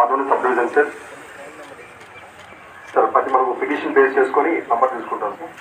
Adoni sub division sir sir ప్రతి మనకు petition base చేసుకొని నంబర్ తీసుకుంటాం. సార్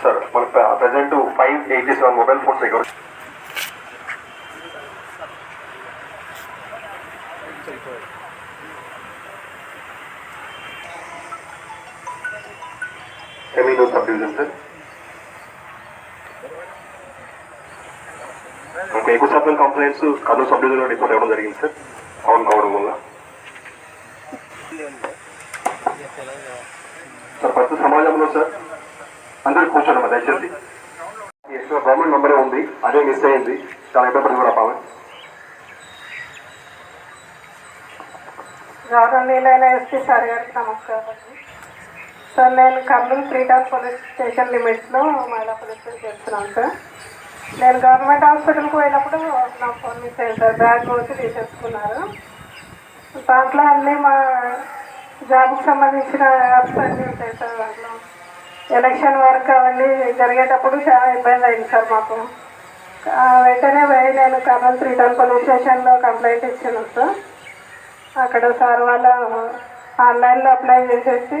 సార్ మన present five eighty seven mobile phones recover ఎమీనో sub division sir ఇంకా ఎక్కువ శాతం కంప్లైంట్స్ కర్నూలు సబ్ డివిజన్లో రిపోర్ట్ అవ్వడం జరిగింది సార్ అవును కావడం వల్ల సార్ ప్రస్తుత సమాజంలో సార్ అందరూ కూర్చోండి దయచేసి గవర్నమెంట్ మెంబరే ఉంది అదే మిస్ అయింది చాలా ఇబ్బంది కూడా పాపం గౌరవనీయులైన ఎస్పీ సార్ గారికి నమస్కారం సార్ నేను కర్నూలు ఫ్రీడమ్ పోలీస్ స్టేషన్ లిమిట్స్లో మహిళా పోలీస్ చేస్తున్నాను సార్. నేను గవర్నమెంట్ హాస్పిటల్కి పోయినప్పుడు నా ఫోన్ మిస్ అయింది సార్ బ్యాగ్ వచ్చి తీసేసుకున్నారు. దాంట్లో అన్నీ మా జాబ్కి సంబంధించిన యాప్స్ అన్నీ ఉంటాయి సార్ దాంట్లో. ఎలక్షన్ వర్క్ అవన్నీ జరిగేటప్పుడు చాలా ఇబ్బంది అయింది సార్ మాకు. వెంటనే పోయి నేను కర్నూలు త్రీటౌన్ పోలీస్ స్టేషన్లో కంప్లైంట్ ఇచ్చాను సార్. అక్కడ సార్ వాళ్ళ ఆన్లైన్లో అప్లై చేసేసి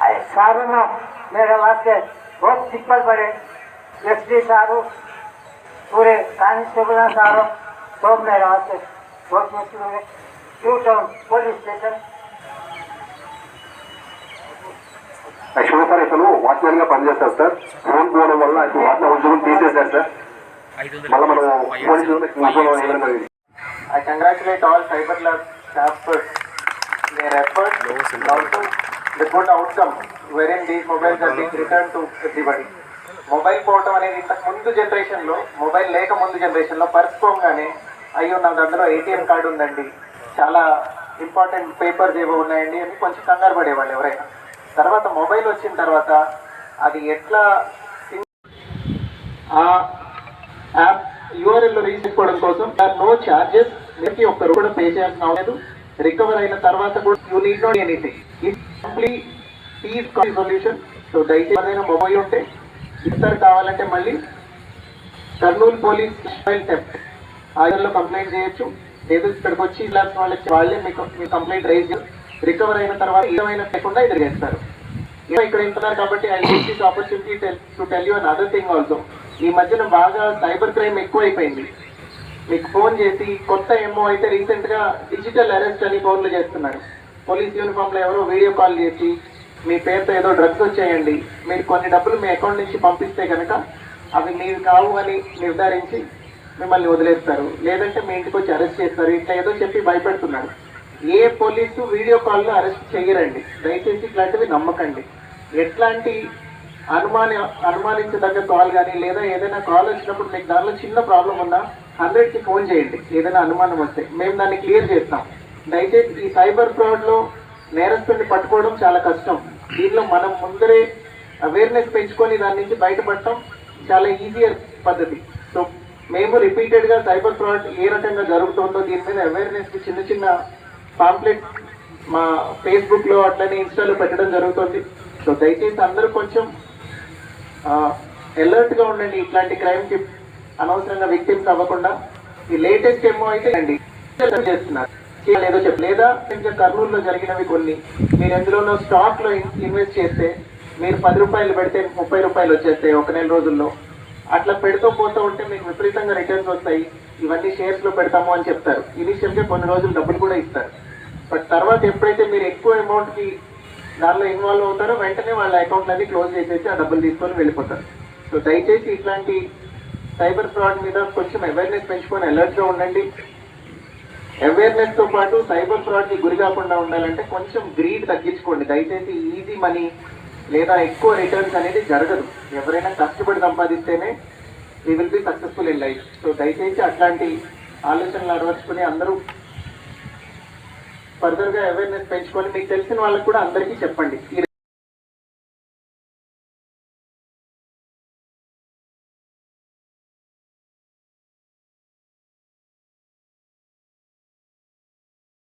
अरे सारू ना मेरे वास्ते बहुत सिंपल पड़े एस डी सारू पूरे कांस्टेबल सारू सब मेरे वास्ते बहुत मुश्किल हो गए टू टाउन पुलिस स्टेशन యాక్చువల్గా సార్ ఇతను వాచ్మెన్ గా పనిచేస్తారు సార్ ఫోన్ పోవడం వల్ల ఇప్పుడు వాచ్మెన్ ఉద్యోగం తీసేశారు సార్ మళ్ళీ మనం పోలీసులు ఉద్యోగం ఇవ్వడం జరిగింది I congratulate all Cyber Lab the good outcome wherein these mobiles are being returned to everybody. Mobile పోవటం అనేది ఇంతకు ముందు జనరేషన్లో మొబైల్ లేక ముందు జనరేషన్లో పర్స్ అయ్యో నా దగ్గర ఏటీఎం కార్డు ఉందండి. చాలా ఇంపార్టెంట్ పేపర్స్ ఏవో ఉన్నాయండి అని కొంచెం కంగారు పడేవాళ్ళు ఎవరైనా. తర్వాత మొబైల్ వచ్చిన తర్వాత అది ఎట్లా ఆ యాప్ యూఆర్ఎల్లో రీచ్ చేసుకోవడం కోసం నో చార్జెస్ మీకు ఒక్కరు కూడా పే చేయాల్సిన అవసరం లేదు. రికవర్ అయిన తర్వాత కూడా you need not anything it complete solution so దయచేసి ఏదైనా మొబైల్ ఉంటే ఇస్తారు కావాలంటే మళ్ళీ కర్నూలు పోలీస్ మొబైల్ థెఫ్ట్ ఆయిల్లో కంప్లైంట్ చేయొచ్చు. లేదు ఇక్కడికి వచ్చి ఇలాంటి వాళ్ళకి వాళ్ళే మీకు మీ కంప్లైంట్ రైజ్ రికవర్ అయిన తర్వాత ఏమైనా లేకుండా ఇది చేస్తారు. ఇంకా ఇక్కడ వింటున్నారు కాబట్టి I this opportunity to tell you an other thing also ఈ మధ్యన బాగా సైబర్ క్రైమ్ ఎక్కువైపోయింది. మీకు ఫోన్ చేసి కొత్త ఏమో అయితే రీసెంట్గా డిజిటల్ అరెస్ట్ అని ఫోన్లు చేస్తున్నారు. పోలీస్ యూనిఫామ్లో ఎవరో వీడియో కాల్ చేసి మీ పేరుతో ఏదో డ్రగ్స్ వచ్చేయండి మీరు కొన్ని డబ్బులు మీ అకౌంట్ నుంచి పంపిస్తే కనుక అవి మీరు కావు అని నిర్ధారించి మిమ్మల్ని వదిలేస్తారు. లేదంటే మీ ఇంటికి వచ్చి అరెస్ట్ చేస్తారు. ఇట్లా ఏదో చెప్పి భయపెడుతున్నారు. ఏ పోలీసు వీడియో కాల్లో అరెస్ట్ చేయరండి. దయచేసి ఇట్లాంటివి నమ్మకండి. ఎట్లాంటి అనుమాని అనుమానించదగ్గ కాల్ కానీ లేదా ఏదైనా కాల్ వచ్చినప్పుడు మీకు దానిలో చిన్న ప్రాబ్లం ఉన్నా హండ్రెడ్కి ఫోన్ చేయండి. ఏదైనా అనుమానం వస్తే మేము దాన్ని క్లియర్ చేస్తాం. దయచేసి ఈ సైబర్ ఫ్రాడ్లో నేరస్తుని పట్టుకోవడం చాలా కష్టం. దీనిలో మనం ముందరే అవేర్నెస్ పెంచుకొని దాని నుంచి బయటపడటం చాలా ఈజియర్ పద్ధతి. సో మేము రిపీటెడ్గా సైబర్ ఫ్రాడ్ ఏ రకంగా జరుగుతుందో దీని మీద అవేర్నెస్కి చిన్న చిన్న పాంప్లెట్ మా ఫేస్బుక్లో అట్లనే ఇన్స్టాలో పెట్టడం జరుగుతుంది. సో దయచేసి అందరూ కొంచెం అలర్ట్గా ఉండండి. ఇట్లాంటి క్రైమ్కి అనవసరంగా విక్టిమ్స్ అవ్వకుండా. ఈ లేటెస్ట్ ఏమో అయితే అండి చేస్తున్నారు. లేదో చెప్ప లేదా ఇంకా కర్నూలులో జరిగినవి కొన్ని. మీరు ఎందులోనో స్టాక్లో ఇన్వెస్ట్ చేస్తే మీరు పది రూపాయలు పెడితే ముప్పై రూపాయలు వచ్చేస్తాయి ఒక నెల రోజుల్లో. అట్లా పెడుతూ పోతూ ఉంటే మీకు విపరీతంగా రిటర్న్స్ వస్తాయి. ఇవన్నీ షేర్స్లో పెడతాము అని చెప్తారు. ఇనిషియల్గా కొన్ని రోజులు డబ్బులు కూడా ఇస్తారు. బట్ తర్వాత ఎప్పుడైతే మీరు ఎక్కువ అమౌంట్కి దానిలో ఇన్వాల్వ్ అవుతారో వెంటనే వాళ్ళ అకౌంట్ క్లోజ్ చేసేసి ఆ డబ్బులు తీసుకొని వెళ్ళిపోతారు. సో దయచేసి ఇట్లాంటి సైబర్ ఫ్రాడ్ మీద కొంచెం అవేర్నెస్ పెంచుకొని అలర్ట్గా ఉండండి. అవేర్నెస్తో పాటు సైబర్ ఫ్రాడ్కి గురి కాకుండా ఉండాలంటే కొంచెం గ్రీడ్ తగ్గించుకోండి. దయచేసి ఈజీ మనీ లేదా ఎక్కువ రిటర్న్స్ అనేది జరగదు. ఎవరైనా కష్టపడి సంపాదిస్తేనే we will be successful in life so దయచేసి అట్లాంటి ఆలోచనలు అలవర్చుకుని అందరూ ఫర్దర్గా అవేర్నెస్ పెంచుకొని మీకు తెలిసిన వాళ్ళకి కూడా అందరికీ చెప్పండి.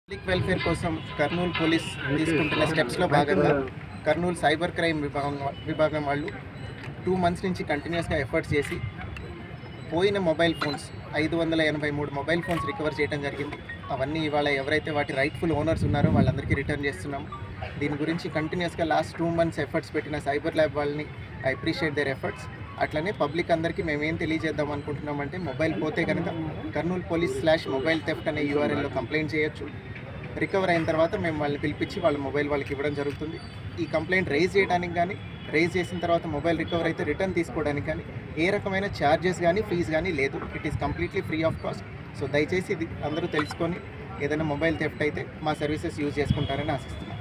పబ్లిక్ వెల్ఫేర్ కోసం కర్నూలు పోలీస్ తీసుకుంటున్న స్టెప్స్లో భాగంగా కర్నూలు సైబర్ క్రైమ్ విభాగం విభాగం వాళ్ళు టూ మంత్స్ నుంచి కంటిన్యూస్గా ఎఫర్ట్స్ చేసి పోయిన మొబైల్ ఫోన్స్ ఐదు వందల ఎనభై మూడు మొబైల్ ఫోన్స్ రికవర్ చేయడం జరిగింది. అవన్నీ ఇవాళ ఎవరైతే వాటి రైట్ఫుల్ ఓనర్స్ ఉన్నారో వాళ్ళందరికీ రిటర్న్ చేస్తున్నాం. దీని గురించి కంటిన్యూస్గా లాస్ట్ టూ మంత్స్ ఎఫర్ట్స్ పెట్టిన సైబర్ ల్యాబ్ వాళ్ళని ఐ అప్రిషియేట్ దేర్ ఎఫర్ట్స్ అట్లనే పబ్లిక్ అందరికీ మేము ఏం తెలియజేద్దాం అనుకుంటున్నామంటే మొబైల్ పోతే కనుక Kurnool police slash mobile theft అనే యూఆర్ఎల్లో కంప్లైంట్ చేయొచ్చు. రికవర్ అయిన తర్వాత మేము వాళ్ళని పిలిపించి వాళ్ళ మొబైల్ వాళ్ళకి ఇవ్వడం జరుగుతుంది. ఈ కంప్లైంట్ రైజ్ చేయడానికి కానీ రైజ్ చేసిన తర్వాత మొబైల్ రికవర్ అయితే రిటర్న్ తీసుకోవడానికి కానీ ఏ రకమైన ఛార్జెస్ కానీ ఫీజు కానీ లేదు. It is completely free of cost so దయచేసి ఇది అందరూ తెలుసుకొని ఏదైనా మొబైల్ థెఫ్ట్ అయితే మా సర్వీసెస్ యూజ్ చేసుకుంటారని ఆశిస్తున్నాను